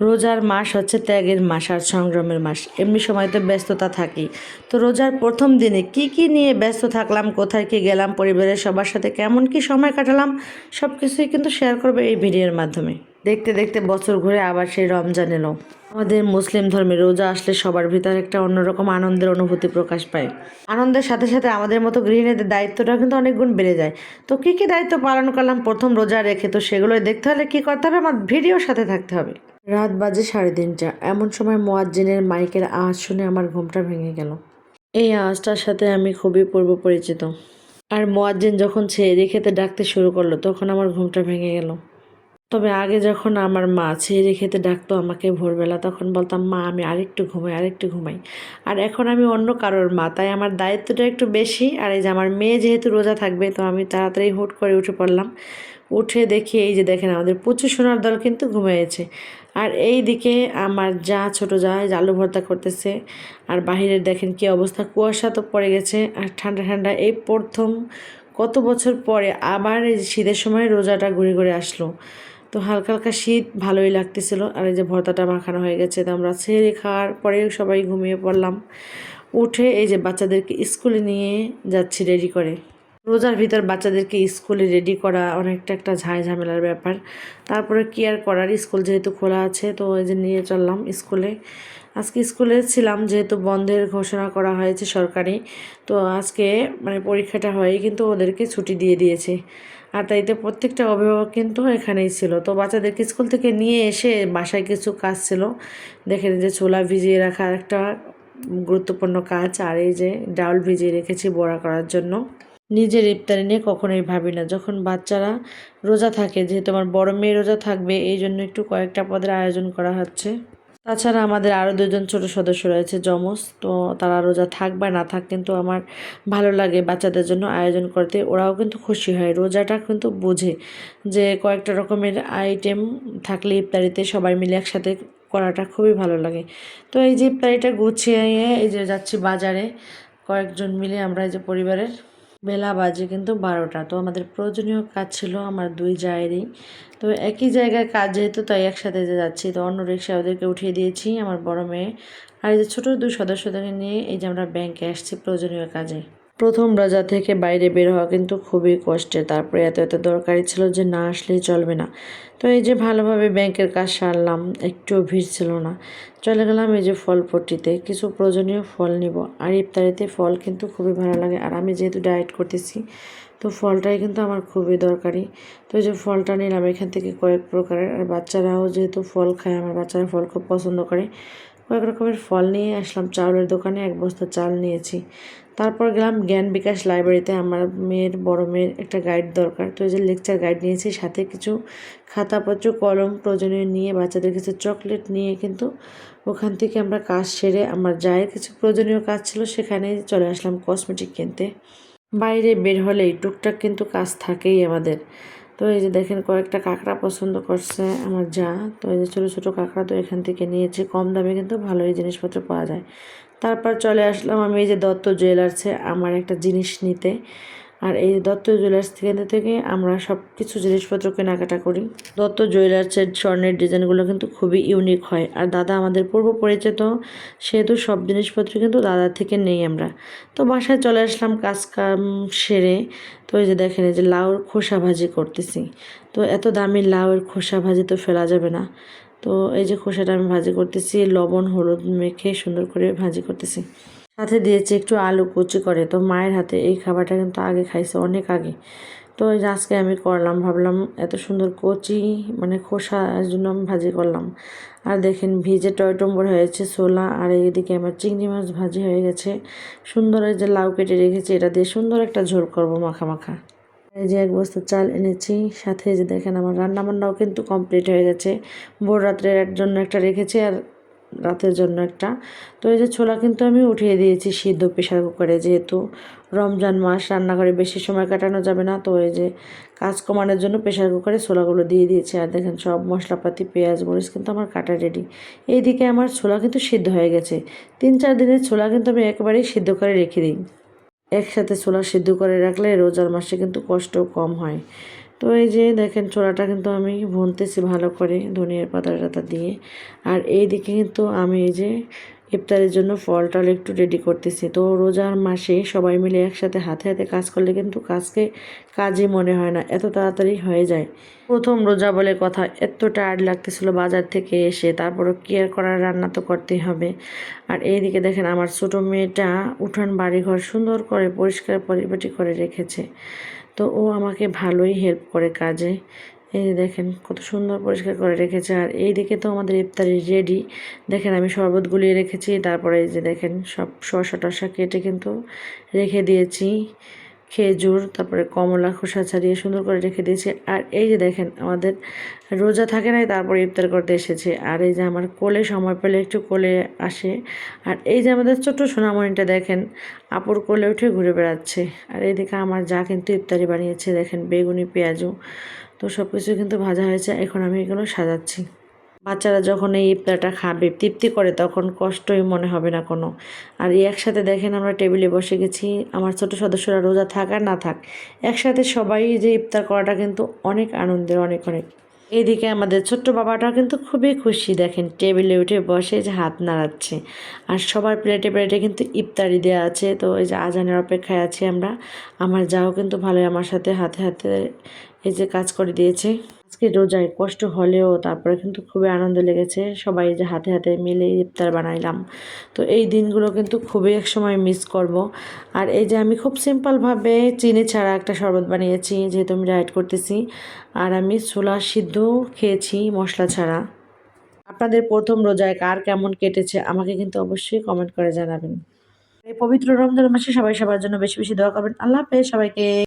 রোজার মাস হচ্ছে ত্যাগের মাস আর সংগ্রামের মাস। এমনি সময় তো ব্যস্ততা থাকি তো রোজার প্রথম দিনে কি কি নিয়ে ব্যস্ত থাকলাম, কোথায় কি গেলাম, পরিবারের সবার সাথে কেমন কি সময় কাটালাম সব কিছুই কিন্তু শেয়ার করবে এই ভিডিওর মাধ্যমে। দেখতে দেখতে বছর ঘুরে আবার সেই রমজান এলো। আমাদের মুসলিম ধর্মে রোজা আসলে সবার ভিতরে একটা অন্যরকম আনন্দের অনুভূতি প্রকাশ পায়। আনন্দের সাথে সাথে আমাদের মতো গৃহিণীদের দায়িত্বটাও কিন্তু অনেক গুণ বেড়ে যায়। তো কী কী দায়িত্ব পালন করলাম, প্রথম রোজা রেখে তো সেগুলোই দেখতে হলে কী করতে হবে? আমার ভিডিওর সাথে থাকতে হবে। রাত বাজে সাড়ে তিনটা। এমন সময় মোয়াজ্জিনের মাইকের আওয়াজ শুনে আমার ঘুমটা ভেঙে গেল। এই আওয়াজটার সাথে আমি খুবই পূর্ব পরিচিত। আর মোয়াজ্জিন যখন ছেড়ে খেতে ডাকতে শুরু করল, তখন আমার ঘুমটা ভেঙে গেল। তবে আগে যখন আমার মা ছেড়ে খেতে ডাকতো আমাকে ভোরবেলা, তখন বলতাম, মা, আমি আরেকটু ঘুমাই আরেকটু ঘুমাই। আর এখন আমি অন্য কারোর মা, তাই আমার দায়িত্বটা একটু বেশি। আর এই যে আমার মেয়ে যেহেতু রোজা থাকবে, তো আমি তাড়াতাড়ি হুট করে উঠে পড়লাম। উঠে দেখি, এই যে দেখেন, আমাদের প্রচুর সোনার দল কিন্তু ঘুমিয়েছে। আর এই দিকে আমার যা ছোট যা আলু ভর্তা করতেছে। আর বাহিরের দেখেন কি অবস্থা, কুয়াশা তো পড়ে গেছে আর ঠান্ডা ঠান্ডা। এই প্রথম কত বছর পরে আবার এই শীতের সময় রোজাটা ঘুরে ঘুরে আসলো। তো হালকা হালকা শীত, ভালোই লাগতেছিল। আর এই যে ভর্তাটা মাখানো হয়ে গেছে, তো আমরা ছেড়ে খাওয়ার পরে সবাই ঘুমিয়ে পড়লাম। উঠে এই যে বাচ্চাদেরকে স্কুলে নিয়ে যাচ্ছি রেডি করে। রোজার ভিতর বাচ্চাদেরকে স্কুলে রেডি করা অনেকটা একটা ঝাই ঝামেলার ব্যাপার। তারপরে কি আর করার? স্কুল যেহেতু খোলা আছে, তো ওই যে নিয়ে চললাম স্কুলে। আজকে স্কুলে ছিলাম, যেহেতু বন্ধের ঘোষণা করা হয়েছে সরকারি, তো আজকে মানে পরীক্ষাটা হয়ে কিন্তু ওদেরকে ছুটি দিয়ে দিয়েছে। আর তাইতে প্রত্যেকটা অভিভাবক কিন্তু এখানেই ছিল। তো বাচ্চাদেরকে স্কুল থেকে নিয়ে এসে বাসায় কিছু কাজ ছিল। দেখেন যে ছোলা ভিজিয়ে রাখা একটা গুরুত্বপূর্ণ কাজ, আর এই যে ডাউল ভিজিয়ে রেখেছি বড়া করার জন্য। নিজের ইফতারি নিয়ে কখনোই ভাবি না। যখন বাচ্চারা রোজা থাকে, যেহেতু আমার বড় মেয়ে রোজা থাকবে, এই জন্য একটু কয়েকটা পদের আয়োজন করা হচ্ছে। তাছাড়া আমাদের আরও দুজন ছোট সদস্য রয়েছে, যমজ। তো তারা রোজা থাক বা না থাক, কিন্তু আমার ভালো লাগে বাচ্চাদের জন্য আয়োজন করতে। ওরাও কিন্তু খুশি হয়। রোজাটা কিন্তু বোঝে যে কয়েকটা রকমের আইটেম থাকলে ইফতারিতে সবাই মিলে একসাথে করাটা খুবই ভালো লাগে। তো এই যে ইফতারিটা গুছিয়ে এই যে যাচ্ছি বাজারে, কয়েকজন মিলে আমরা এই যে পরিবারের বেলা বাজে কিন্তু বারোটা। তো আমাদের প্রয়োজনীয় কাজ ছিল আমার দুই জায়েরই। তো একই জায়গায় কাজ যেহেতু, তাই একসাথে যে যাচ্ছি। তো অন্য রিক্সা ওদেরকে উঠিয়ে দিয়েছি, আমার বড় মেয়ে। আর এই যে ছোটো দুই সদস্যদেরকে নিয়ে এই যে আমরা ব্যাংকে আসছি প্রয়োজনীয় কাজে। প্রথম রাজা থেকে বাইরে বের হওয়া কিন্তু খুবই কষ্টের। তারপরে এত এত দরকারি ছিল যে না আসলেই চলবে না। তো এই যে ভালোভাবে ব্যাংকের কাজ সারলাম একটুও ভিড় ছিল না। চলে গেলাম এই যে ফল কিছু প্রয়োজনীয় ফল নিব। আর ইফতারিতে ফল কিন্তু খুবই ভালো লাগে। আর আমি যেহেতু ডায়েট করতেছি, তো ফলটাই কিন্তু আমার খুবই দরকারি। তো এই যে ফলটা নিলাম, এখান থেকে কয়েক প্রকারের। আর বাচ্চারাও যেহেতু ফল খায়, আমার বাচ্চারা ফল খুব পছন্দ করে। কয়েক রকমের ফল নিয়ে আসলাম, চাউলের দোকানে এক বস্তা চাল নিয়েছি। তারপর গেলাম জ্ঞান বিকাশ লাইব্রেরিতে, আমার মেয়ের, বড় মেয়ের একটা গাইড দরকার। তো যে লেকচার গাইড নিয়েছি, সাথে কিছু খাতাপত্র, কলম, প্রয়োজনীয় নিয়ে, বাচ্চাদের কিছু চকলেট নিয়ে কিন্তু ওখান থেকে আমরা কাজ সেরে আমার যায়ের কিছু প্রয়োজনীয় কাজ ছিল সেখানে চলে আসলাম কসমেটিক কিনতে। বাইরে বের হলেই টুকটাক কিন্তু কাজ থাকেই আমাদের। তো এই যে দেখেন কয়েকটা কাঁকড়া পছন্দ করছে আমার যা। তো এই যে ছোটো ছোটো কাঁকড়া তো এখান থেকে নিয়েছি। কম দামে কিন্তু ভালো এই জিনিসপত্র পাওয়া যায়। তারপর চলে আসলাম আমি এই যে দত্ত জুয়েলার্সে আমার একটা জিনিস নিতে। আর এই দত্ত জুয়েলার্স থেকে থেকে আমরা সব কিছু জিনিসপত্র কেনাকাটা করি। দত্ত জুয়েলার্সের স্বর্ণের ডিজাইনগুলো কিন্তু খুবই ইউনিক হয়। আর দাদা আমাদের পূর্ব পরিচিত, সেহেতু সব জিনিসপত্র কিন্তু দাদার থেকে নেই আমরা। তো বাসায় চলে আসলাম কাজ কাম সেরে। তো এই যে দেখেন, এই যে লাউর খোসা ভাজি করতেছি। তো এত দামি লাউয়ের খোসা ভাজি তো ফেলা যাবে না। তো এই যে খোসাটা আমি ভাজি করতেছি, লবণ, হলুদ মেখে সুন্দর করে ভাজি করতেছি। সাথে দিয়েছি একটু আলু কুচি করে। তো মায়ের হাতে এই খাবারটা কিন্তু আগে খাইছে, অনেক আগে। তো আজকে আমি করলাম, ভাবলাম এত সুন্দর কচি মানে খোসার জন্য আমি ভাজি করলাম। আর দেখেন ভিজে টয়টম্বর হয়েছে, ছোলা আর এইদিকে আমার চিংড়ি মাছ ভাজি হয়ে গেছে। সুন্দর এই যে লাউ কেটে রেখেছি, এটা দিয়ে সুন্দর একটা ঝোল করব মাখা মাখা। এই যে এক বস্তা চাল এনেছি, সাথে যে দেখেন আমার রান্না বান্নাও কিন্তু কমপ্লিট হয়ে গেছে। ভোর রাত্রের জন্য একটা রেখেছি আর রাতের জন্য একটা। তো এই যে ছোলা কিন্তু আমি উঠিয়ে দিয়েছি সিদ্ধ প্রেশার কুকারে, যেহেতু রমজান মাস, রান্নাঘরে বেশি সময় কাটানো যাবে না, তো এই যে কাজ কমানোর জন্য প্রেশার কুকারে ছোলাগুলো দিয়ে দিয়েছি। আর দেখেন সব মশলাপাতি, পেঁয়াজ, মরিচ কিন্তু আমার কাটা রেডি এইদিকে আমার ছোলা কিন্তু সিদ্ধ হয়ে গেছে। তিন চার দিনের ছোলা কিন্তু আমি একেবারেই সিদ্ধ করে রেখে দিই। একসাথে ছোলা সিদ্ধ করে রাখলে রোজার মাসে কিন্তু কষ্ট কম হয়। তো এই যে দেখেন ছোলাটা কিন্তু আমি ভুনতেছি ভালো করে ধনিয়ার পাতা টাতা দিয়ে। আর এই দিকে কিন্তু আমি এই যে ইফতারের জন্য ফল টল একটু রেডি করতেছি। তো রোজার মাসে সবাই মিলে একসাথে হাতে হাতে কাজ করলে কিন্তু কাজকে কাজই মনে হয় না, এত তাড়াতাড়ি হয়ে যায়। প্রথম রোজা বলে কথা এত টায়ার্ড লাগতেছিল বাজার থেকে এসে, তারপরও কেয়ার করার রান্না তো করতেই হবে। আর এইদিকে দেখেন আমার ছোটো মেয়েটা উঠান বাড়িঘর সুন্দর করে পরিষ্কার পরিপাটি করে রেখেছে। তো ও আমাকে ভালোই হেল্প করে কাজে। এই দেখেন, কত সুন্দর পরিষ্কার করে রেখেছে। আর এই দিকে তো আমাদের ইফতারি রেডি দেখেন, আমি শরবত গুলিয়ে রেখেছি। তারপরে এই যে দেখেন, সব শসা টসা কেটে কিন্তু রেখে দিয়েছি। খেজুর, তারপরে কমলা, খোসা ছাড়িয়ে সুন্দর করে রেখে দিয়েছি। আর এই যে দেখেন, আমাদের রোজা থাকে নাই, তারপরে ইফতার করতে এসেছে। আর এই যে আমার কোলে সময় পেলে একটু কোলে আসে। আর এই যে আমাদের ছোট্ট সোনামণিটা দেখেন, আপুর কোলে উঠে ঘুরে বেড়াচ্ছে। আর এইদিকে আমার যা কিন্তু ইফতারি বানিয়েছে, দেখেন, বেগুনি, পেঁয়াজু। তো সব কিছু কিন্তু ভাজা হয়েছে, এখন আমি এগুলো সাজাচ্ছি। বাচ্চারা যখন এই ইফতারটা খাবে, তৃপ্তি করে, তখন কষ্টই মনে হবে না কোনো। আর এই একসাথে দেখেন আমরা টেবিলে বসে গেছি, আমার ছোট সদস্যরা রোজা থাক আর না থাক, একসাথে সবাই যে ইফতার করাটা কিন্তু অনেক আনন্দের, অনেক অনেক। এইদিকে আমাদের ছোট্ট বাবাটাও কিন্তু খুবই খুশি, দেখেন টেবিলে উঠে বসে যে হাত নাড়াচ্ছে। আর সবার প্লেটে প্লেটে কিন্তু ইফতারি দেওয়া আছে, তো এই যে আজানের অপেক্ষায় আছি আমরা। আমার যাও কিন্তু ভালোই, আমার সাথে হাতে হাতে এই যে কাজ করে দিয়েছে। আজকে রোজায় কষ্ট হলেও তারপরে কিন্তু খুবই আনন্দ লেগেছে। সবাই যে হাতে হাতে মিলে ইফতার বানাইলাম। তো এই দিনগুলো কিন্তু খুবই এক সময় মিস করব। আর এই যে আমি খুব সিম্পলভাবে চিনি ছাড়া একটা শরবত বানিয়েছি, যেহেতু আমি ডায়েট করতেছি। আর আমি ছোলা সিদ্ধ খেয়েছি মশলা ছাড়া। আপনাদের প্রথম রোজায় কার কেমন কেটেছে আমাকে কিন্তু অবশ্যই কমেন্ট করে জানাবেন। এই পবিত্র রমজান মাসে সবাই সবার জন্য বেশি বেশি দোয়া করবেন। আল্লাহ হাফেজ সবাইকে।